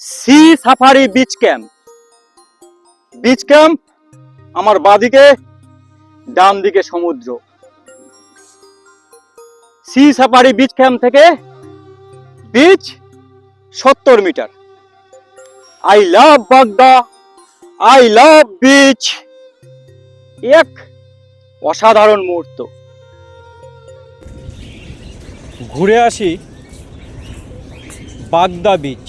Sea safari beach camp. Beach camp আমার বাদিকে ডান দিকে সমুদ্র। সি সাফারি বিচ ক্যাম্প থেকে বিচ সত্তর metre. I love Bagda, I love beach. এক অসাধারণ মুহূর্ত। ঘুরে আসি বাগদা বিচ।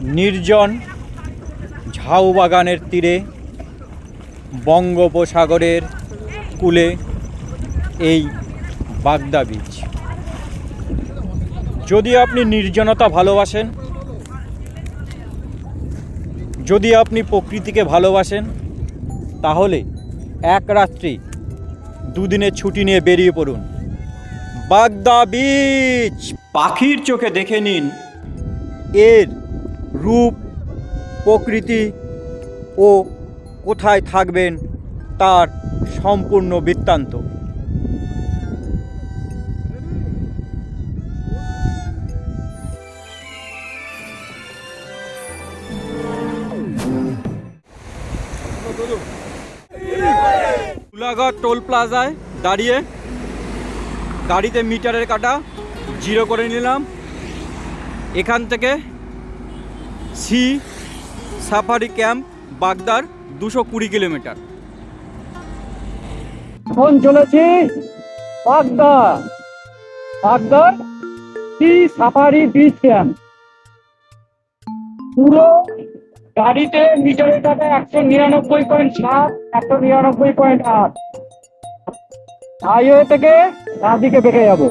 নির্জন ঝাউ বাগানের তীরে বঙ্গোপসাগরের কূলে এই বাগদা বিচ। যদি আপনি নির্জনতা ভালোবাসেন যদি আপনি প্রকৃতিকে ভালোবাসেন তাহলে এক রাত্রি দুদিনের ছুটি নিয়ে বেরিয়ে পড়ুন। বাগদা বিচ! পাখির চোখে দেখে নিন। এর রূপ, প্রকৃতি ও কোথায় থাকবেন তার সম্পূর্ণ বৃত্তান্ত। তুলাগড় টোল প্লাজায় দাঁড়িয়ে গাড়িতে মিটারের কাটা জিরো করে নিলাম। এখান থেকে সি সাফারি ক্যাম্প, বাগদার দুশো কুড়ি কিলোমিটার। এখন চলেছি। বাগদা। বাগদার সি সাফারি বিচ ক্যাম্প। পুরো গাড়িতে মিটারের টাকা একশো নিরানব্বই পয়েন্ট সাত, একশো নিরানব্বই পয়েন্ট আট। হাইওয়ে থেকে দিকে বেঁকে যাব।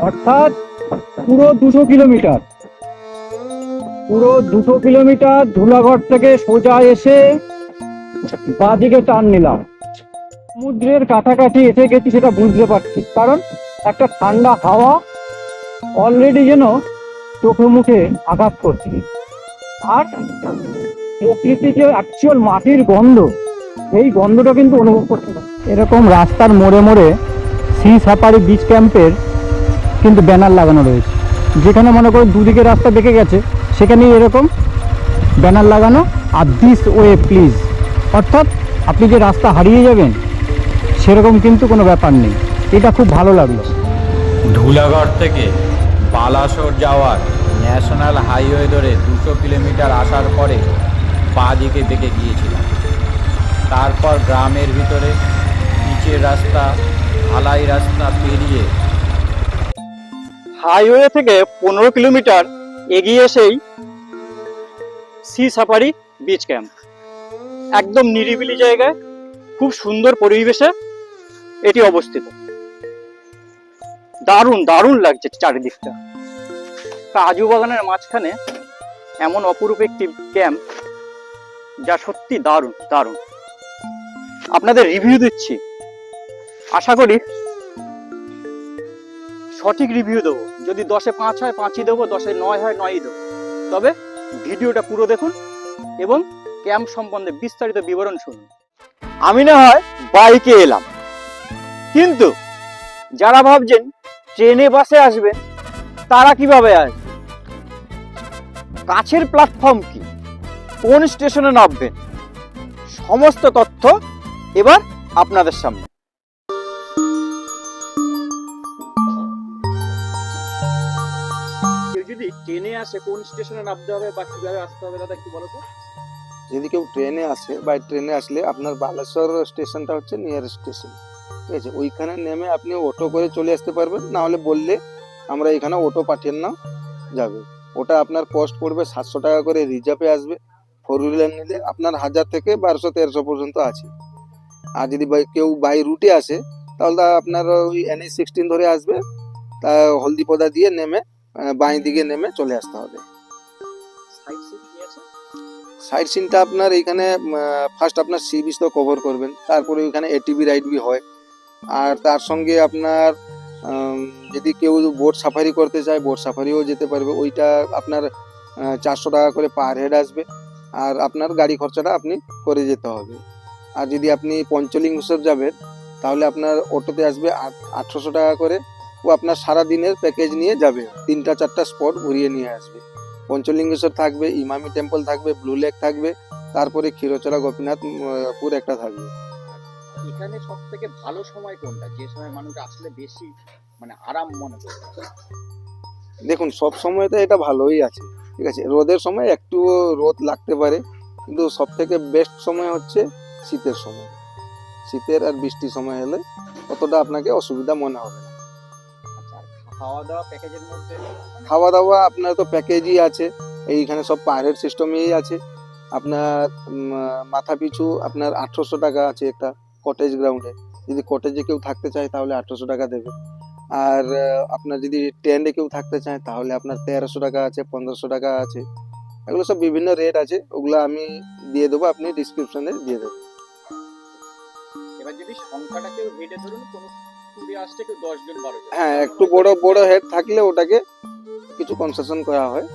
অর্থাৎ পুরো দুশো কিলোমিটার। পুরো দুটো কিলোমিটার ধুলাগড় থেকে সোজা এসে বাঁদিকে টান নিলাম। সমুদ্রের কাছাকাছি এসে গেছি সেটা বুঝতে পারছি। কারণ একটা ঠান্ডা হাওয়া অলরেডি যেন চোখে মুখে আঘাত করছে। আর প্রকৃতি যে অ্যাকচুয়াল মাটির গন্ধ, এই গন্ধটা কিন্তু অনুভব করছে না এরকম রাস্তার মোড়ে মোড়ে সি সাফারি বিচ ক্যাম্পের কিন্তু ব্যানার লাগানো রয়েছে। যেখানে মনে করো দুদিকে রাস্তা বেঁকে গেছে। সেখানেই এরকম ব্যানার লাগানো। আর দিস ওয়ে প্লিজ অর্থাৎ আপনি যে রাস্তা হারিয়ে যাবেন সেরকম কিন্তু কোনো ব্যাপার নেই। এটা খুব ভালো লাগল। ধুলাগড় থেকে বালাসোর যাওয়ার ন্যাশনাল হাইওয়ে ধরে দুশো কিলোমিটার আসার পরে বাঁ দিকে বেঁকে গিয়েছিলাম। তারপর গ্রামের ভিতরে নিচের রাস্তা ঢালাই রাস্তা পেরিয়ে হাইওয়ে থেকে পনেরো কিলোমিটার এগিয়ে এসেই সি সাফারি বিচ ক্যাম্প একদম নিরিবিলি জায়গায়, খুব সুন্দর পরিবেশে এটি অবস্থিত। দারুণ দারুণ লাগছে চারিদিকটা। কাজু বাগানের মাঝখানে এমন অপরূপ একটি ক্যাম্প যা সত্যি দারুণ দারুণ। আপনাদের রিভিউ দিচ্ছি। আশা করি সঠিক রিভিউ দেবো। যদি দশে পাঁচ হয়, পাঁচই দেবো, দশে নয় হয়, নয়ই দেবো। তবে ভিডিওটা পুরো দেখুন এবং ক্যাম্প সম্বন্ধে বিস্তারিত বিবরণ শুনুন। আমি না হয় বাইকে এলাম। কিন্তু যারা ভাবছেন ট্রেনে, বাসে আসবেন, তারা কীভাবে আসবে? কাছের প্ল্যাটফর্ম কি? কোন স্টেশনে নামবেন? সমস্ত তথ্য এবার আপনাদের সামনে। যদি ট্রেনে আসে কোন স্টেশনে নামতে হবে বা কীভাবে আসতে হবে দাদা একটু বলো তো? যদি কেউ ট্রেনে আসে বা ট্রেনে আসলে আপনার বালেশ্বর স্টেশনটা হচ্ছে নিয়ারেস্ট স্টেশন ঠিক আছে? ওইখানে নেমে আপনি অটো করে চলে আসতে পারবেন না হলে বললে আমরা এখানে অটো পাঠিয়ে নাও, যাবে। ওটা আপনার কস্ট পড়বে সাতশো টাকা করে রিজার্ভে আসবে। ফোর হুইলার নিলে আপনার হাজার থেকে বারোশো, তেরোশো পর্যন্ত আছে। আর যদি কেউ বাই রুটে আসে, তাহলে আপনার ওই এনএস সিক্সটিন ধরে আসবে, তা হলদিপদা দিয়ে নেমে বাঁই দিকে নেমে চলে আসতে হবে। সাইড সিনটা আপনার এইখানে ফার্স্ট আপনার সি বিচ তো কভার করবেন তারপরে ওইখানে এটিভি রাইড বি হয়। আর তার সঙ্গে আপনার যদি কেউ বোট সাফারি করতে চায় বোট সাফারিও যেতে পারবে। ওইটা আপনার চারশো টাকা করে পার হেড আসবে। আর আপনার গাড়ি খরচাটা আপনি করে যেতে হবে। আর যদি আপনি পঞ্চলিঙ্গেশ্বর যাবেন তাহলে আপনার অটোতে আসবে আট- আটশোশো টাকা করে ও আপনার সারা দিনের প্যাকেজ নিয়ে যাবে। তিনটা চারটা স্পট ঘুরিয়ে নিয়ে আসবে। পঞ্চলিঙ্গেশ্বর থাকবে ইমামি টেম্পল থাকবে ব্লু লেক থাকবে তারপরে ক্ষীরচরা গোপীনাথ উম, আহ, পুর একটা থাকবে। এখানে সব থেকে ভালো সময় কোনটা? যে সময় মানুষ আসলে বেশি মানে আরাম মনে করে। দেখুন সব সময় তো এটা ভালোই আছে ঠিক আছে? রোদের সময় একটু রোদ লাগতে পারে কিন্তু সব থেকে বেস্ট সময় হচ্ছে শীতের সময়। শীতের আর বৃষ্টির সময় হলে অতটা আপনাকে অসুবিধা মনে হবে খাওয়া দাওয়া প্যাকেজের মধ্যে? খাওয়া দাওয়া আপনার তো প্যাকেজই আছে। এইখানে সব পাহাড়ের সিস্টেমেই আছে। আপনার মাথা পিছু আপনার আঠেরোশো টাকা আছে একটা কটেজ গ্রাউন্ডে যদি কটেজে কেউ থাকতে চায় তাহলে আঠেরোশো টাকা দেবে। আর আপনার যদি টেন্টে কেউ থাকতে চায় তাহলে আপনার তেরোশো টাকা আছে পনেরোশো টাকা আছে। এগুলো সব বিভিন্ন রেট আছে। ওগুলো আমি দিয়ে দেবো আপনি ডিসক্রিপশনে দিয়ে দেবেন। এবার যদি সংখ্যাটা কেউ হেঁটে ধরুন কোনো টুরে আসছে কেউ দশ জন বারো জন? হ্যাঁ একটু বড় বড় হেড থাকলে ওটাকে কিছু কনসেশন করা হয়।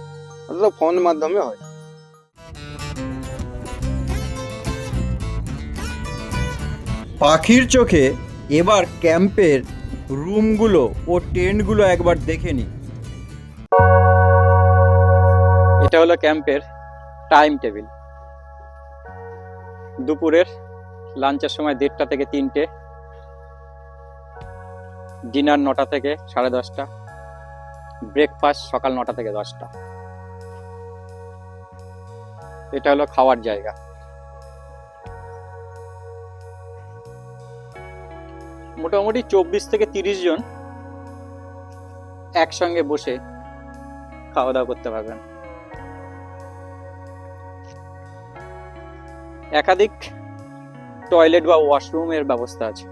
ওটা ফোন মাধ্যমে হয়। পাখির চোখে এবার ক্যাম্পের রুমগুলো ও টেন্টগুলো একবার দেখে নি এটা হলো ক্যাম্পের টাইম টেবিল দুপুরের লাঞ্চের সময় দেড়টা থেকে তিনটে। ডিনার নটা থেকে সাড়ে দশটা। ব্রেকফাস্ট সকাল নটা থেকে দশটা। এটা হলো খাওয়ার জায়গা। মোটামুটি চব্বিশ থেকে তিরিশ জন একসঙ্গে বসে খাওয়া দাওয়া করতে পারবেন। একাধিক টয়লেট বা ওয়াশরুমের ব্যবস্থা আছে।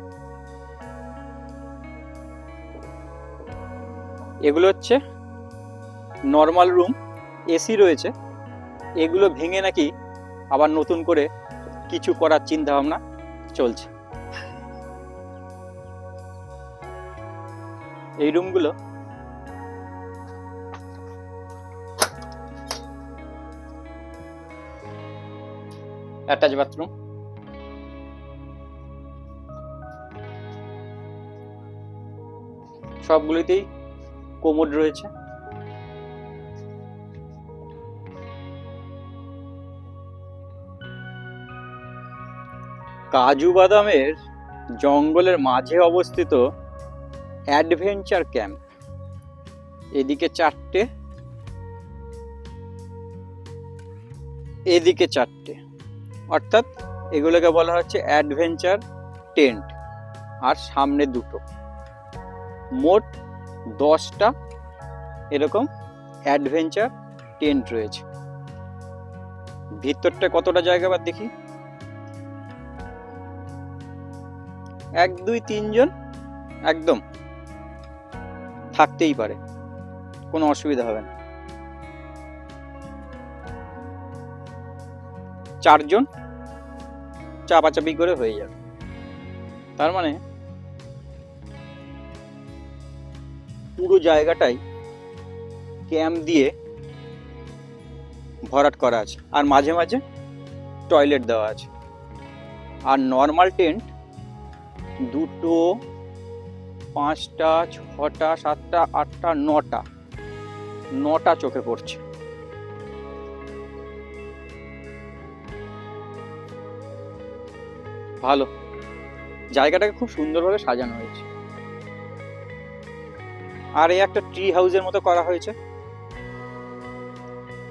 এগুলো হচ্ছে নর্মাল রুম এসি রয়েছে। এগুলো ভেঙে নাকি আবার নতুন করে কিছু করার চিন্তা ভাবনা চলছে। এই রুমগুলো অ্যাটাচ বাথরুম সবগুলিতেই কোমোড রয়েছে। কাজু বাদামের জঙ্গলের মাঝে অবস্থিত অ্যাডভেঞ্চার ক্যাম্প। এদিকে চারটে এদিকে চারটে। অর্থাৎ এগুলোকে বলা হচ্ছে অ্যাডভেঞ্চার টেন্ট। আর সামনে দুটো। মোট দশটা এরকম অ্যাডভেঞ্চার টেন্ট রয়েছে। ভিতরটা কতটা জায়গা বা দেখি? এক, দুই তিনজন একদম থাকতেই পারে। কোনো অসুবিধা হবে না। চারজন চাপাচাপি করে হয়ে যাবে। তার মানে পুরো জায়গাটাই ক্যাম্প দিয়ে ভরাট করা আছে। আর মাঝে মাঝে টয়লেট দেওয়া আছে। আর নর্মাল টেন্ট দুটো, পাঁচটা, ছটা, সাতটা, আটটা, নটা নটা চোখে পড়ছে। ভালো। জায়গাটাকে খুব সুন্দরভাবে সাজানো হয়েছে। আর এই একটা ট্রি হাউসের মতো করা হয়েছে।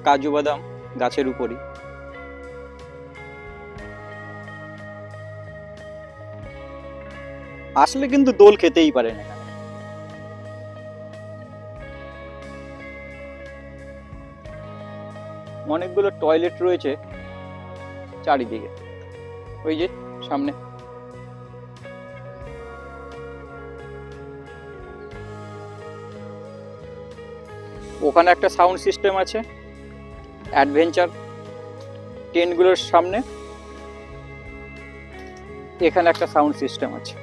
কাজু বাদাম গাছের উপরই। আসলে কিন্তু দোল খেতেই পারে না। অনেকগুলো টয়লেট রয়েছে চারিদিকে। ওই যে সামনে। ওখানে একটা সাউন্ড সিস্টেম আছে, অ্যাডভেঞ্চার টেন্টগুলোর সামনে। এখানে একটা সাউন্ড সিস্টেম আছে।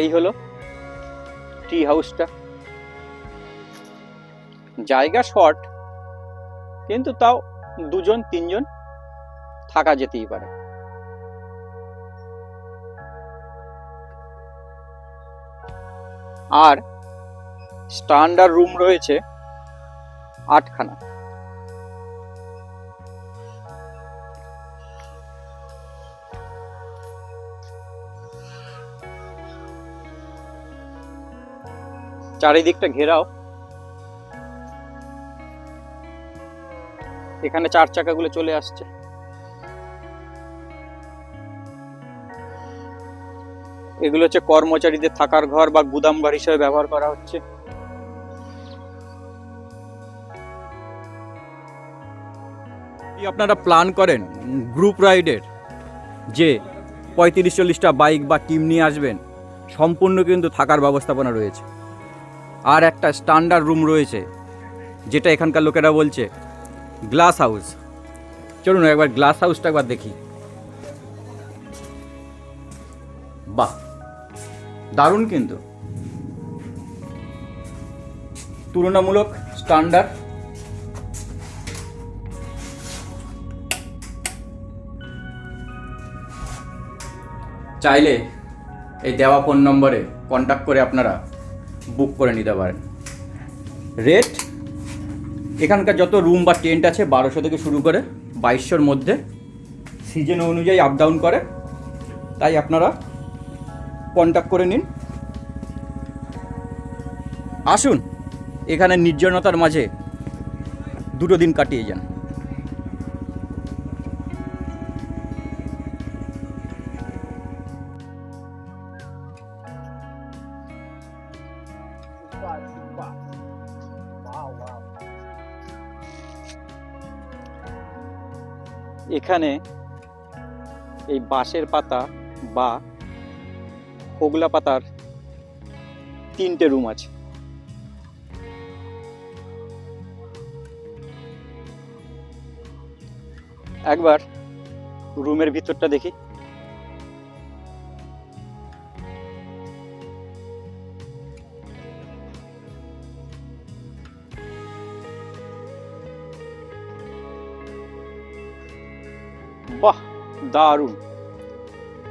এই হলো টি হাউসটা। জায়গা শর্ট, কিন্তু তাও দুজন, তিনজন থাকা যেতেই পারে। আর স্ট্যান্ডার্ড রুম রয়েছে আটখানা। চারিদিকটা ঘেরাও। এখানে চার চাকাগুলো চলে আসছে। এগুলো হচ্ছে কর্মচারীদের থাকার ঘর বা গুদাম ঘর হিসেবে ব্যবহার করা হচ্ছে। আপনারা প্ল্যান করেন গ্রুপ রাইডের যে পঁয়ত্রিশ চল্লিশটা বাইক বা টিম নিয়ে আসবেন, সম্পূর্ণ কিন্তু থাকার ব্যবস্থাপনা রয়েছে। আর একটা স্ট্যান্ডার্ড রুম রয়েছে, যেটা এখানকার লোকেরা বলছে গ্লাস হাউস চলুন একবার গ্লাস হাউসটা একবার দেখি। বাহ! দারুণ কিন্তু। তুলনামূলক স্ট্যান্ডার্ড চাইলে এই দেওয়া ফোন নম্বরে কন্ট্যাক্ট করে আপনারা বুক করে নিতে পারেন। রেট এখানকার যত রুম বা টেন্ট আছে বারোশো থেকে শুরু করে বাইশশোর মধ্যে। সিজন অনুযায়ী আপ ডাউন করে। তাই আপনারা কন্ট্যাক্ট করে নিন। আসুন, এখানে নির্জনতার মাঝে দুটো দিন কাটিয়ে যান। এখানে এই বাঁশের পাতা বা হোগলা পাতার তিনটে রুম আছে। একবার রুমের ভিতরটা দেখি। বাহ দারুণ।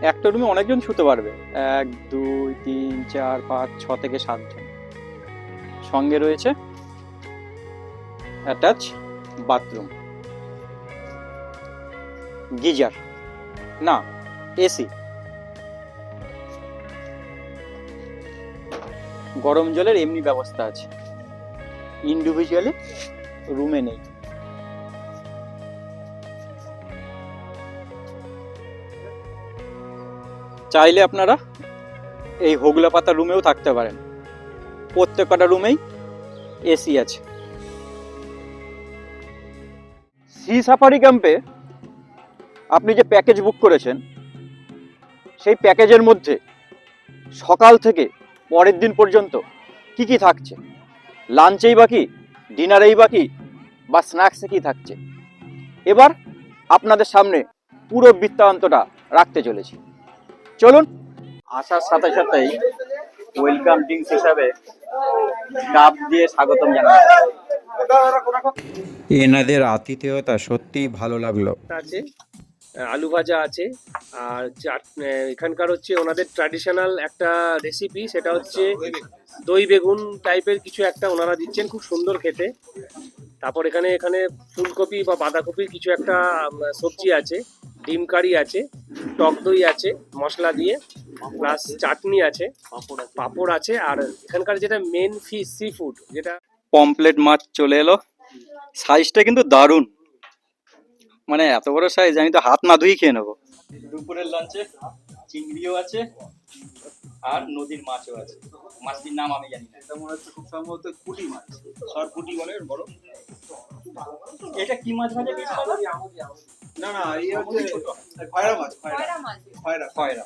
একটা রুমে অনেকজন শুতে পারবে। এক, দুই, তিন, চার, পাঁচ, ছ থেকে সাতজন। সঙ্গে রয়েছে অ্যাটাচ বাথরুম গিজার। না, এসি। গরম জলের এমনি ব্যবস্থা আছে। ইন্ডিভিজুয়ালি রুমে নেই। চাইলে আপনারা এই হোগলা পাতা রুমেও থাকতে পারেন। প্রত্যেকটা রুমেই এসি আছে। সি সাফারি ক্যাম্পে আপনি যে প্যাকেজ বুক করেছেন, সেই প্যাকেজের মধ্যে সকাল থেকে পরের দিন পর্যন্ত কি কি থাকছে? লাঞ্চেই বাকি ডিনারেই বাকি বা স্ন্যাক্সে কি থাকছে? এবার আপনাদের সামনে পুরো বৃত্তান্তটা রাখতে চলেছি। চলুন। আসার সাথে সাথেই ওয়েলকাম ড্রিঙ্কস হিসাবে ডাব দিয়ে স্বাগতম জানাই। এনাদের আতিথেয়তা সত্যিই ভালো লাগল। আছে আলু ভাজা আছে আর এখানকার হচ্ছে ওনাদের ট্র্যাডিশনাল একটা রেসিপি সেটা হচ্ছে দই বেগুন টাইপের কিছু একটা ওনারা দিচ্ছেন খুব সুন্দর খেতে। তারপর এখানে এখানে ফুলকপি বা বাঁধাকপির কিছু একটা সবজি আছে। ডিম কারি আছে টক দই আছে মশলা দিয়ে প্লাস চাটনি আছে পাঁপড় আছে আর এখানকার যেটা মেন ফিশ সি ফুড যেটা পমপ্লেট মাছ চলে এলো। সাইজটা কিন্তু দারুণ। মানে এত বড় সাইজ আমি তো হাত না ধুই খেয়ে নেব। দুপুরের লাঞ্চে চিংড়িও আছে আর নদীর মাছও আছে। মাছটির নাম আমি জানি না। এটা মনে হচ্ছে খুব সম্ভবত পুঁটি মাছ। সর পুঁটি বলে বড়। এটা কি মাছ ভাজা? না না এই হচ্ছে খয়রা মাছ খয়রা। মাছ। খয়রা খয়রা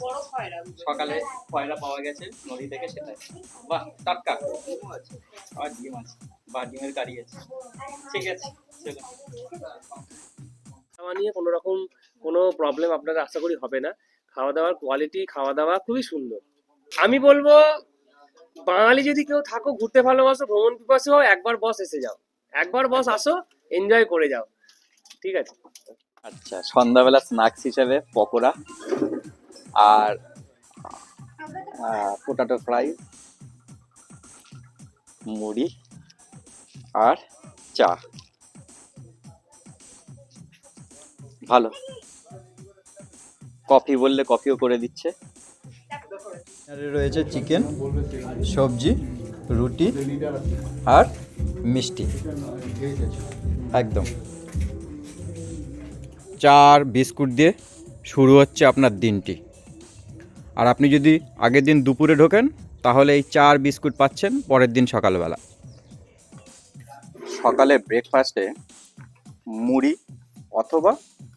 বড় খয়রা সকালে খয়রা পাওয়া গেছে নদী থেকে সেটাই। বাহ টাটকা। আর ডিম আছে। বা ডিমের কারি আছে। ঠিক আছে চলো খাওয়া নিয়ে কোনো রকম কোনো প্রবলেম আপনারা আশা করি হবে না। খাওয়া দাওয়ার কোয়ালিটি খাওয়া দাওয়া খুবই সুন্দর। আমি বলব বাঙালি যদি কেউ থাকো ঘুরতে ভালোবাসো ভ্রমণ পিপাসু হও একবার বস এসে যাও। একবার বস আসো এনজয় করে যাও। ঠিক আছে? আচ্ছা সন্ধ্যাবেলা স্ন্যাক্স হিসেবে পকোড়া আর পোটাটো ফ্রাই মুড়ি আর চা। ভালো। কফি বললে কফিও করে দিচ্ছে। রয়েছে চিকেন সবজি রুটি আর মিষ্টি। একদম। চার বিস্কুট দিয়ে শুরু হচ্ছে আপনার দিনটি। আর আপনি যদি আগের দিন দুপুরে ঢোকেন, তাহলে এই চার বিস্কুট পাচ্ছেন পরের দিন সকালবেলা। সকালে ব্রেকফাস্টে মুড়ি অথবা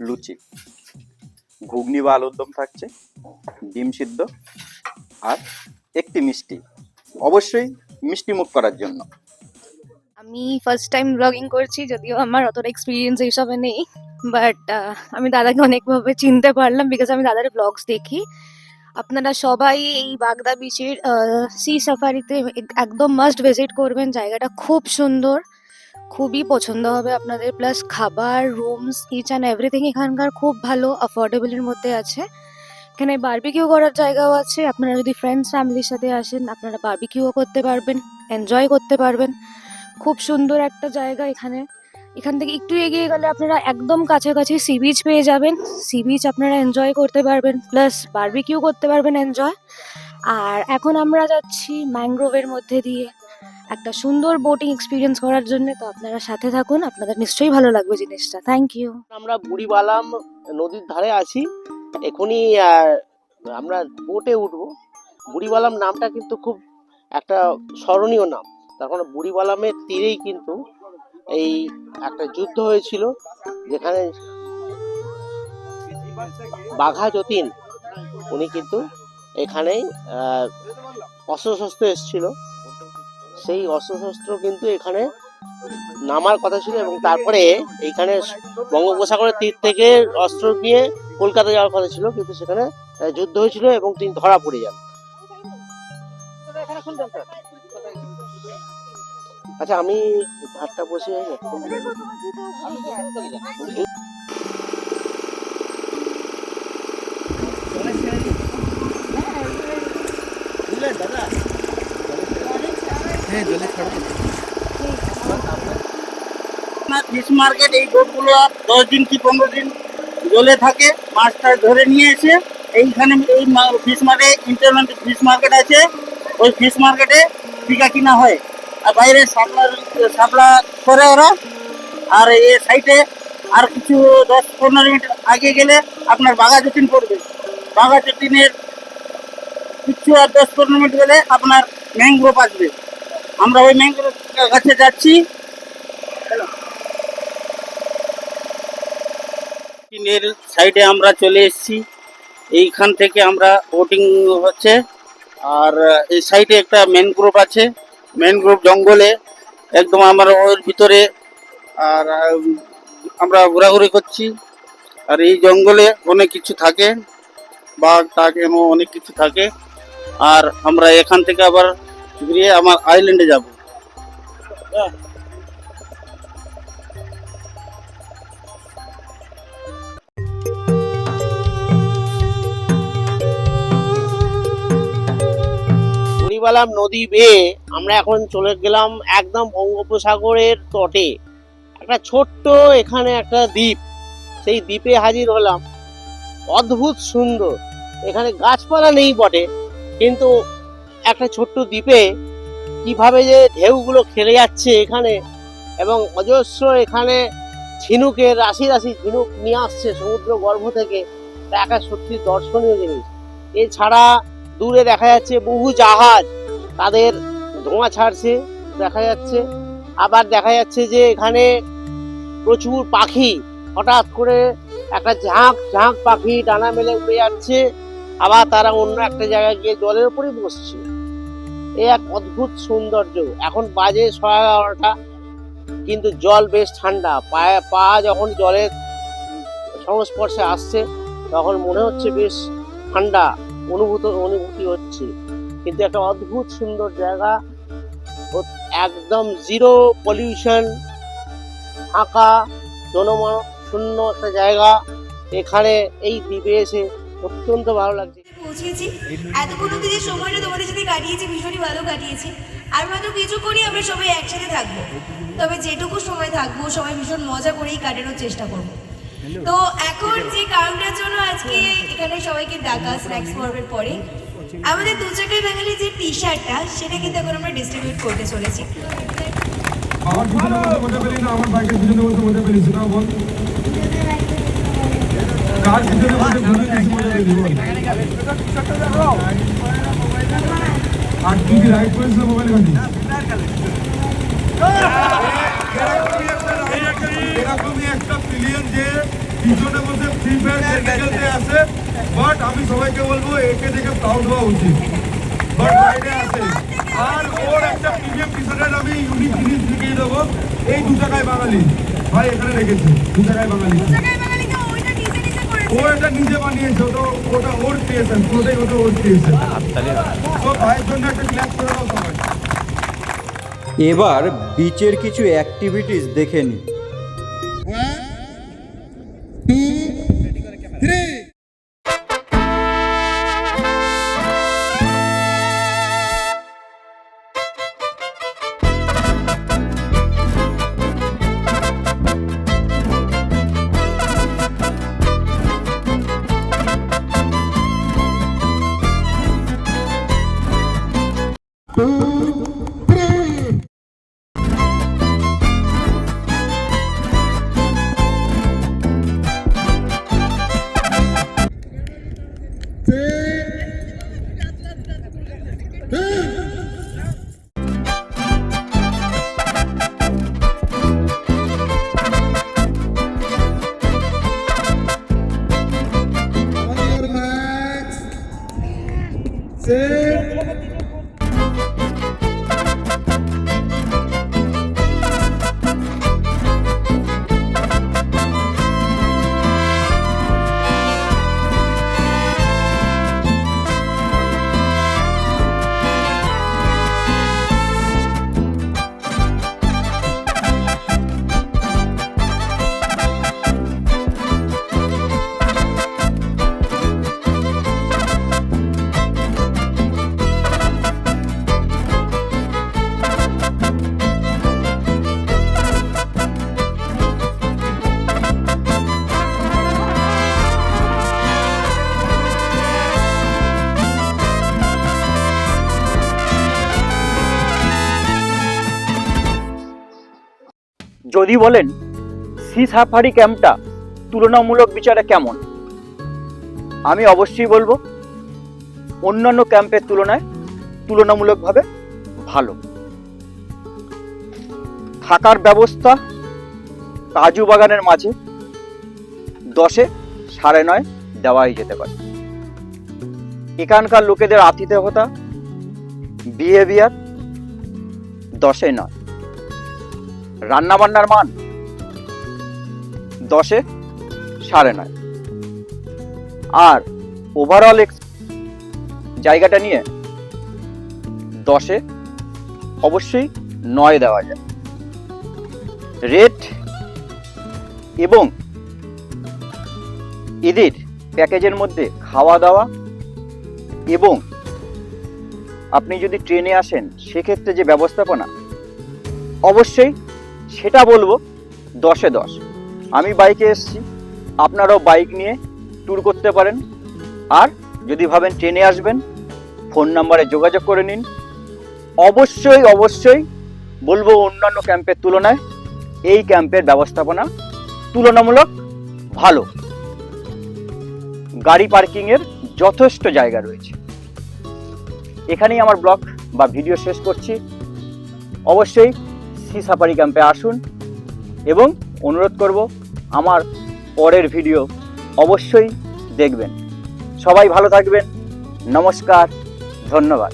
লুচি। ঘুগনি বা আলুর দম থাকছে, ডিম সিদ্ধ আর একটি মিষ্টি। অবশ্যই মিষ্টি মুখ করার জন্য। আমি ফার্স্ট টাইম ব্লগিং করছি, যদিও আমার অতটা এক্সপিরিয়েন্স এইসবে নেই বাট আমি দাদাকে অনেকভাবে চিনতে পারলাম বিকজ আমি দাদার ব্লগস দেখি। আপনারা সবাই এই বাগদা বিচের সি সাফারিতে একদম মাস্ট ভিজিট করবেন, জায়গাটা খুব সুন্দর, খুবই পছন্দ হবে আপনাদের প্লাস খাবার রুমস ইচ অ্যান্ড এভরিথিং এখানকার খুব ভালো অ্যাফোর্ডেবলের মধ্যে আছে। এখানে বার্বিকিউ করার জায়গাও আছে, আপনারা যদি ফ্রেন্ডস ফ্যামিলির সাথে আসেন, আপনারা বার্বিকিউও করতে পারবেন এনজয় করতে পারবেন। খুব সুন্দর একটা জায়গা এখানে। এখান থেকে একটু এগিয়ে গেলে আপনারা একদম কাছাকাছি সি বিচ পেয়ে যাবেন। সি বিচ আপনারা এনজয় করতে পারবেন প্লাস বারবিকিউ করতে পারবেন এনজয় আর এখন আমরা যাচ্ছি ম্যাংগ্রোভের মধ্যে দিয়ে। একটা সুন্দর বোটিং এক্সপিরিয়েন্স করার জন্য, তো আপনারা সাথে থাকুন, আপনাদের নিশ্চয়ই ভালো লাগবে জিনিসটা। থ্যাংক ইউ আমরা বুড়িবালাম নদীর ধারে আছি। এখনই আমরা বোটে উঠবো। বুড়িবালাম নামটা কিন্তু খুব একটা স্মরণীয় নাম। তার কারণ বুড়িবালামের তীরেই কিন্তু এই একটা যুদ্ধ হয়েছিল, যেখানে বাঘা যতীন, উনি কিন্তু এখানেই অস্ত্রশস্ত্র এসেছিল। সেই অস্ত্রশস্ত্র কিন্তু এখানে নামার কথা ছিল এবং তারপরে এইখানে বঙ্গোপসাগরের তীর থেকে অস্ত্র নিয়ে কলকাতা যাওয়ার কথা ছিল, কিন্তু সেখানে যুদ্ধ হয়েছিল এবং তিনি ধরা পড়ে যান। আচ্ছা আমি ঘাটটা বসে ফিশ মার্কেট, এই বোটগুলো দশ দিন কি পনেরো দিন জলে থাকে, মাছটা ধরে নিয়ে এসে এইখানে এই fish market international fish market আছে। ওই ফিশ মার্কেটে টিকা কিনা হয়। আর বাইরে সাপ্লা সাপ্লা করে ওরা। আর এ সাইডে আর কিছু দশ পনেরো মিনিট আগে গেলে আপনার বাঘা যতীন পড়বে। বাঘা যতীনের কিছু আর দশ পনেরো মিনিট গেলে আপনার ম্যাংগ্রোভ আসবে। আমরা ওই ম্যাংগ্রোভ কাছে যাচ্ছি। এর সাইডে আমরা চলে এসেছি। এইখান থেকে আমরা বোটিং হচ্ছে। আর এই সাইডে একটা ম্যানগ্রোভ আছে। ম্যানগ্রোভ জঙ্গলে, একদম আমার ওর ভিতরে, আর আমরা ঘোরাঘুরি করছি। আর এই জঙ্গলে অনেক কিছু থাকে, বাঘ টাঘ এমন অনেক কিছু থাকে। আর আমরা এখান থেকে আবার ঘুরিয়ে আমার আইল্যান্ডে যাব। বুড়িবালাম নদী বেয়ে আমরা এখন চলে গেলাম একদম বঙ্গোপসাগরের তটে। একটা ছোট্ট এখানে একটা দ্বীপ। সেই দ্বীপে হাজির হলাম। অদ্ভুত সুন্দর। এখানে গাছপালা নেই বটে, কিন্তু একটা ছোট্ট দ্বীপে কীভাবে যে ঢেউগুলো খেলে যাচ্ছে এখানে এবং অজস্র এখানে ঝিনুকের রাশি রাশি ঝিনুক নিয়ে আসছে সমুদ্র গর্ভ থেকে একটা সত্যি দর্শনীয় জিনিস। এছাড়া দূরে দেখা যাচ্ছে বহু জাহাজ। তাদের ধোঁয়া ছাড়ছে, দেখা যাচ্ছে। আবার দেখা যাচ্ছে যে এখানে প্রচুর পাখি। হঠাৎ করে একটা ঝাঁক ঝাঁক পাখি ডানা মেলে উড়ে যাচ্ছে। আবার তারা অন্য একটা জায়গায় গিয়ে জলের উপরই বসছে। এ এক অদ্ভুত সৌন্দর্য। এখন বাজে ছয় এগারোটা, কিন্তু জল বেশ ঠান্ডা। পায়ে পা যখন জলের সংস্পর্শে আসছে, তখন মনে হচ্ছে বেশ ঠান্ডা। অনুভূত, অনুভূতি হচ্ছে। কিন্তু একটা অদ্ভুত সুন্দর জায়গা একদম জিরো পলিউশন ফাঁকা জনমান শূন্য একটা জায়গা। এখানে এই দ্বীপে এসে অত্যন্ত ভালো লাগছে। সময়টা তোমাদের কাটিয়েছি, ভীষণই ভালো কাটিয়েছি। আর আমরা সবাই একসাথে থাকব। তবে যেটুকু সময় থাকব, সবাই ভীষণ মজা করেই কাটানোর চেষ্টা করব। তো এখন যে কারণটার জন্য আজকে এখানে সবাইকে ডাকা স্ন্যাক্স পর্বের পরে আমাদের দু চাকায় বাঙালি যে টি শার্টটা সেটা কিন্তু এখন আমরা ডিস্ট্রিবিউট করতে চলেছি। আমার পিছনে বলতে মজা পেলি না আমার বাইকের পিছনে বলতে মজা পেলি সেটা বল। কার পিছনে বলতে মজা পেলি বল। আর তুই কি রাইড না মোবাইল ঘাঁটি এরকমই একটা প্লেয়ার যে পিছনে বসে ফ্রি ফায়ার খেলতে আসে বাট আমি সবাইকে বলব একে দেখে প্রাউড হওয়া উচিত। বাট বাইরে আসে আর ওর একটা প্রিমিয়াম আমি ইউনিক জিনিস দেখিয়ে দেবো। এই দু টাকায় বাঙালি। ভাই এখানে রেখেছে। দু টাকায় বাঙালি। ও এটা নিজে বানিয়েছে। ওটা ওটা ওর ক্রিয়েশন পুরোটাই ওটা ওর ক্রিয়েশন তো ভাইয়ের জন্য একটা ক্লাস করে দাও সবাই। এবার বিচের কিছু অ্যাক্টিভিটিস দেখে নিই যদি বলেন সি সাফারি ক্যাম্পটা তুলনামূলক বিচারে কেমন? আমি অবশ্যই বলব, অন্যান্য ক্যাম্পের তুলনায় তুলনামূলকভাবে ভালো। থাকার ব্যবস্থা কাজু বাগানের মাঝে দশে সাড়ে নয় দেওয়াই যেতে পারে। এখানকার লোকেদের আতিথেয়তা বিহেভিয়ার দশে নয়। রান্নাবান্নার মান দশে, সাড়ে নয়। আর ওভারঅল জায়গাটা নিয়ে দশে অবশ্যই নয় দেওয়া যায়। রেট এবং এদের প্যাকেজের মধ্যে খাওয়া দাওয়া এবং আপনি যদি ট্রেনে আসেন, সেক্ষেত্রে যে ব্যবস্থাপনা, অবশ্যই সেটা বলব দশে দশ। আমি বাইকে এসছি, আপনারাও বাইক নিয়ে ট্যুর করতে পারেন। আর যদি ভাবেন ট্রেনে আসবেন ফোন নাম্বারে যোগাযোগ করে নিন। অবশ্যই অবশ্যই বলব অন্যান্য ক্যাম্পের তুলনায় এই ক্যাম্পের ব্যবস্থাপনা তুলনামূলক ভালো। গাড়ি পার্কিংয়ের যথেষ্ট জায়গা রয়েছে। এখানেই আমার ব্লগ বা ভিডিও শেষ করছি। অবশ্যই সি সাফারি ক্যাম্পে আসুন এবং অনুরোধ করব আমার পরের ভিডিও অবশ্যই দেখবেন। সবাই ভালো থাকবেন। নমস্কার, ধন্যবাদ।